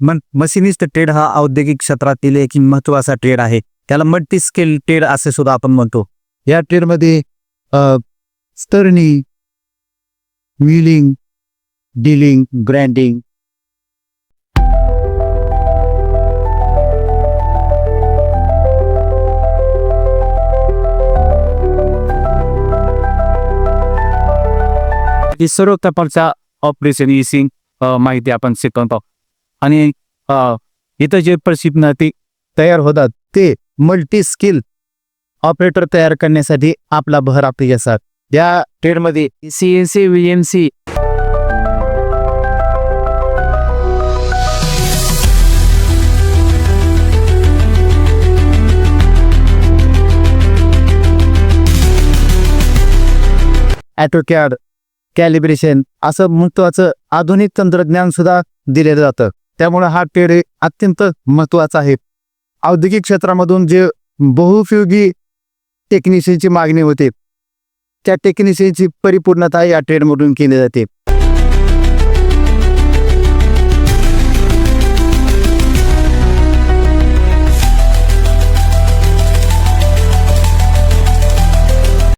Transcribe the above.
मन machinist trade हा औद्योगिक क्षेत्रातील एक महत्त्वाचा ट्रेड आहे. त्याला मल्टी स्केल ट्रेड असे सुद्धा आपण म्हणतो. या ट्रेडमध्ये स्तरणी मिलिंग डिलिंग ग्रँडिंग ही सर्व प्रकारच्या ऑपरेशन इसिंग माहिती आपण शिकवतो. आणि इथं जे प्रशिक्षण ते तयार होतात ते मल्टी स्किल ऑपरेटर तयार करण्यासाठी आपला भर आपली असतात या ट्रेडमध्ये C N C V M C AutoCAD calibration असं महत्वाचं आधुनिक तंत्रज्ञान सुद्धा दिलेलं जातं. त्यामुळे हा ट्रेड हे अत्यंत महत्त्वाचा आहे. औद्योगिक क्षेत्रामधून जे बहुपयोगी टेक्निशियनची मागणी होते त्या टेक्निशियनची परिपूर्णता या ट्रेडमधून केली जाते.